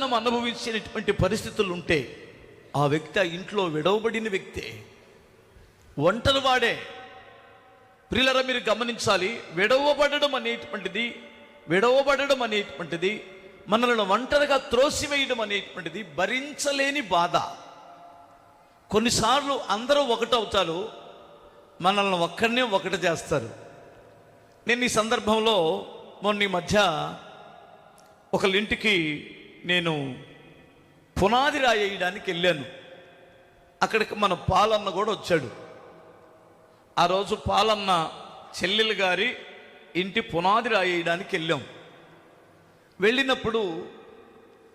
ఒంటరితనం అనుభవించినటువంటి పరిస్థితులు ఉంటే ఆ వ్యక్తి ఆ ఇంట్లో విడవబడిన వ్యక్తే. ఒంటరి వాడే. ప్రిలర మీరు గమనించాలి విడవబడడం అనేటువంటిది విడవబడడం అనేటువంటిది మనల్ని ఒంటరిగా త్రోసివేయడం అనేటువంటిది భరించలేని బాధ. కొన్నిసార్లు అందరూ ఒకటవుతారు మనల్ని ఒక్కడినే ఒకటి చేస్తారు. నేను ఈ సందర్భంలో మొన్న ఈ మధ్య ఒకళ్ళింటికి నేను పునాది రాయేయడానికి వెళ్ళాను. అక్కడికి మన పాలన్న కూడా వచ్చాడు. ఆ రోజు పాలన్న చెల్లెలు గారి ఇంటి పునాది రాయేయడానికి వెళ్ళాం. వెళ్ళినప్పుడు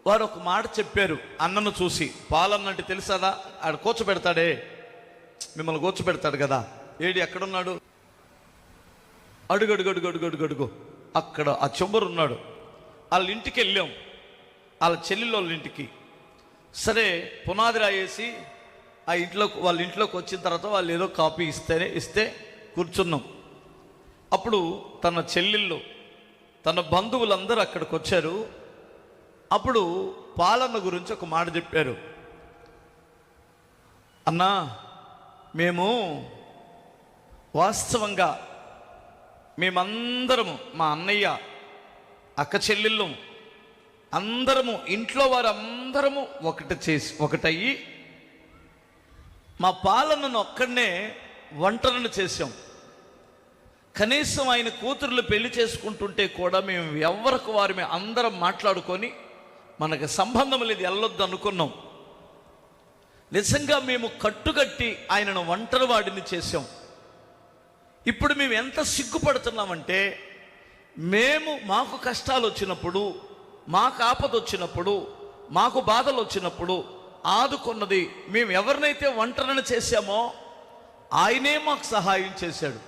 వారు ఒక మాట చెప్పారు అన్నను చూసి. పాలన్న అంటే తెలుసాదా? ఆడ కూర్చోబెడతాడే మిమ్మల్ని కూర్చోబెడతాడు కదా. ఏడి ఎక్కడున్నాడు? అడుగు అడుగు అడుగు అడుగు అడుగు అడుగు అక్కడ ఆ చెంబరు ఉన్నాడు వాళ్ళ ఇంటికి వెళ్ళాం. వాళ్ళ చెల్లెళ్ళ వాళ్ళ ఇంటికి. సరే పునాది రాయేసి ఆ ఇంట్లో వాళ్ళ ఇంట్లోకి వచ్చిన తర్వాత వాళ్ళు ఏదో కాపీ ఇస్తేనే ఇస్తే కూర్చున్నాం. అప్పుడు తన చెల్లెళ్ళు తన బంధువులందరూ అక్కడికి వచ్చారు. అప్పుడు పాలన గురించి ఒక మాట చెప్పారు. అన్నా మేము వాస్తవంగా మేమందరము మా అన్నయ్య అక్క చెల్లెళ్ళు అందరము ఇంట్లో వారందరము ఒకటి చేసి ఒకటయ్యి మా పాలనను ఒక్కడనే వంటలను చేసాం కనీసం ఆయన కూతుర్లు పెళ్ళి చేసుకుంటుంటే కూడా మేము ఎవరికి వారి అందరం మాట్లాడుకొని మనకు సంబంధం లేదు వెళ్ళొద్దు అనుకున్నాం. నిజంగా మేము కట్టుకట్టి ఆయనను ఒంటరి వాడిని చేసాం ఇప్పుడు మేము ఎంత సిగ్గుపడుతున్నామంటే మేము మాకు కష్టాలు వచ్చినప్పుడు మాకు ఆపద వచ్చినప్పుడు మాకు బాధలు వచ్చినప్పుడు ఆదుకున్నది మేము ఎవరినైతే ఒంటరిని చేశామో ఆయనే మాకు సహాయం చేశాడు.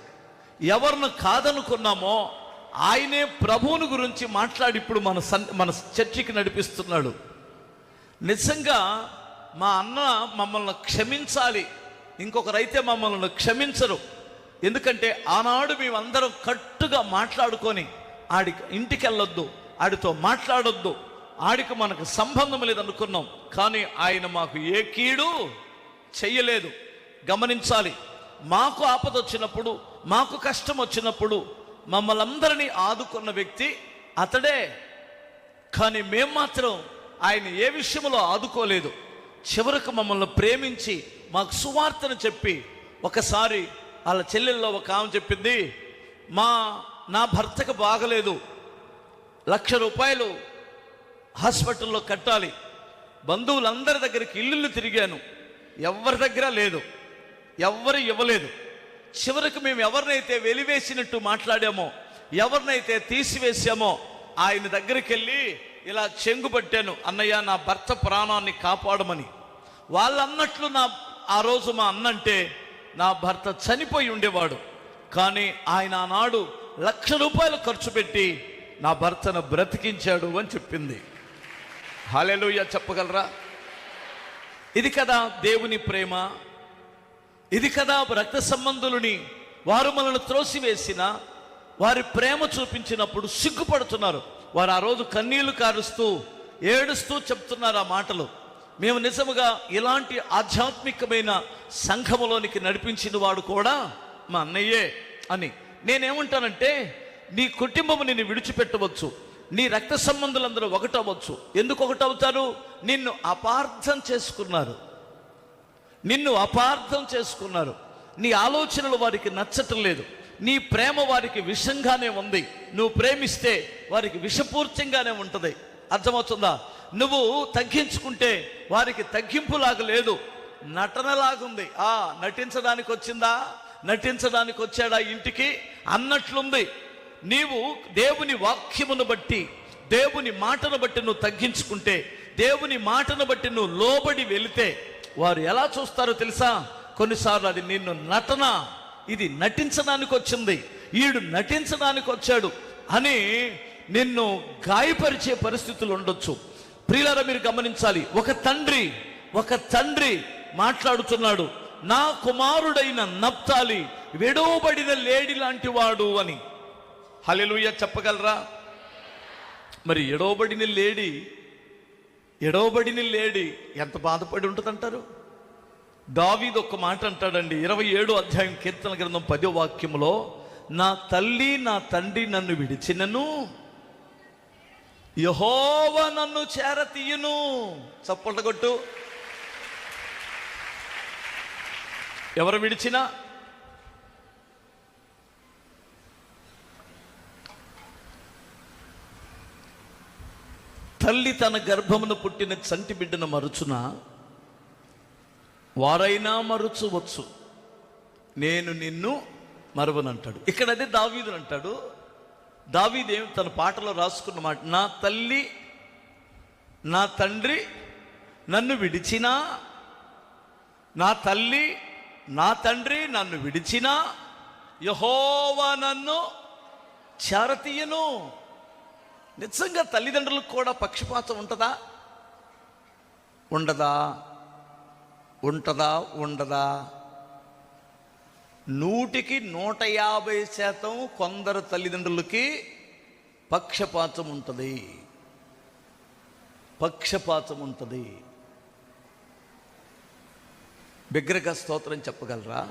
ఎవరిని కాదనుకున్నామో ఆయనే ప్రభువుని గురించి మాట్లాడి ఇప్పుడు మన సన్ మన చర్చికి నడిపిస్తున్నాడు. నిజంగా మా అన్న మమ్మల్ని క్షమించాలి. ఇంకొకరైతే మమ్మల్ని క్షమించరు. ఎందుకంటే ఆనాడు మేమందరం కట్టుగా మాట్లాడుకొని ఆడి ఇంటికి వెళ్ళొద్దు ఆడితో మాట్లాడొద్దు. ఆడికి మనకు సంబంధం లేదనుకున్నాం కానీ ఆయన మాకు ఏ కీడు చెయ్యలేదు. గమనించాలి. మాకు ఆపద వచ్చినప్పుడు మాకు కష్టం వచ్చినప్పుడు మమ్మల్ని అందరినీ ఆదుకున్న వ్యక్తి అతడే. కానీ మేము మాత్రం ఆయన ఏ విషయంలో ఆదుకోలేదు. చివరకు మమ్మల్ని ప్రేమించి మాకు సువార్తను చెప్పి ఒకసారి వాళ్ళ చెల్లెల్లో ఒక ఆమె చెప్పింది మా నా భర్తకు బాగలేదు. లక్ష రూపాయలు హాస్పిటల్లో కట్టాలి. బంధువులందరి దగ్గరికి ఇల్లు తిరిగాను. ఎవరి దగ్గర లేదు. ఎవ్వరు ఇవ్వలేదు. చివరికి మేము ఎవరినైతే వెలివేసినట్టు మాట్లాడామో ఎవరినైతే తీసివేసామో ఆయన దగ్గరికి వెళ్ళి ఇలా చెంగు పట్టాను అన్నయ్య నా భర్త ప్రాణాన్ని కాపాడమని. వాళ్ళు అన్నట్లు నా ఆ రోజు మా అన్నంటే నా భర్త చనిపోయి ఉండేవాడు. కానీ ఆయన ఆనాడు లక్ష రూపాయలు ఖర్చు పెట్టి నా భర్తను బ్రతికించాడు అని చెప్పింది. హాలెలుయ చెప్పగలరా? ఇది కదా దేవుని ప్రేమ. ఇది కదా రక్త సంబంధులని వారు మనల్ని త్రోసివేసిన వారి ప్రేమ చూపించినప్పుడు సిగ్గుపడుతున్నారు. వారు ఆ రోజు కన్నీళ్ళు కారుస్తూ ఏడుస్తూ చెప్తున్నారు ఆ మాటలు. మేము నిజముగా ఇలాంటి ఆధ్యాత్మికమైన సంఘములోనికి నడిపించిన వాడు కూడా మా అన్నయ్యే అని. నేనేమంటానంటే నీ కుటుంబము నిన్ను విడిచిపెట్టవచ్చు. నీ రక్త సంబంధులందరూ ఒకటవచ్చు ఎందుకు ఒకటవుతారు? నిన్ను అపార్థం చేసుకున్నారు. నిన్ను అపార్థం చేసుకున్నారు. నీ ఆలోచనలు వారికి నచ్చటం లేదు. నీ ప్రేమ వారికి విషంగానే ఉంది. నువ్వు ప్రేమిస్తే వారికి విషపూర్తంగానే ఉంటుంది. అర్థమవుతుందా? నువ్వు తగ్గించుకుంటే వారికి తగ్గింపులాగా లేదు. నటనలాగుంది. ఆ నటించడానికి వచ్చిందా నటించడానికి వచ్చాడా ఇంటికి? అన్నట్లుంది. నీవు దేవుని వాక్యమును బట్టి దేవుని మాటను బట్టి నువ్వు తగ్గించుకుంటే దేవుని మాటను బట్టి నువ్వు లోబడి వెళితే వారు ఎలా చూస్తారో తెలుసా? కొన్నిసార్లు అది నిన్ను నటన ఇది నటించడానికి వచ్చింది ఈడు నటించడానికి వచ్చాడు అని నిన్ను గాయపరిచే పరిస్థితులు ఉండొచ్చు. ప్రియులారా మీరు గమనించాలి ఒక తండ్రి ఒక తండ్రి మాట్లాడుతున్నాడు నా కుమారుడైన నప్తాలి విడవబడిన లేడి లాంటి వాడు అని. హలెలుయ చెప్పగలరా? మరి ఎడవబడిన లేడి ఎడవబడిన లేడి ఎంత బాధపడి ఉంటుందంటారు? దావీదు ఒక మాట అంటాడండి ఇరవై ఏడు అధ్యాయం కీర్తన గ్రంథం పదో వాక్యంలో నా తల్లి నా తండ్రి నన్ను విడిచినను. యహోవ నన్ను చేరతీయును. చప్పట్ల కొట్టు. ఎవరు విడిచినా? తల్లి తన గర్భమును పుట్టిన చంటి బిడ్డను మరుచున? వారైనా మరుచువచ్చు. నేను నిన్ను మరవనంటాడు. ఇక్కడ అదే దావీదు అంటాడు. దావీదేం తన పాటలో రాసుకున్న మాట నా తల్లి నా తండ్రి నన్ను విడిచినా నా తల్లి నా తండ్రి నన్ను విడిచినా యహోవా నన్ను చారతీయను. నిజంగా తల్లిదండ్రులకు కూడా పక్షపాతం ఉంటుందా? ఉండదా? ఉంటుందా? ఉండదా? నూటికి నూట యాభై శాతం కొందరు తల్లిదండ్రులకి పక్షపాతం ఉంటుంది. పక్షపాతం ఉంటుంది. బిగ్రగ స్తోత్రం చెప్పగలరా?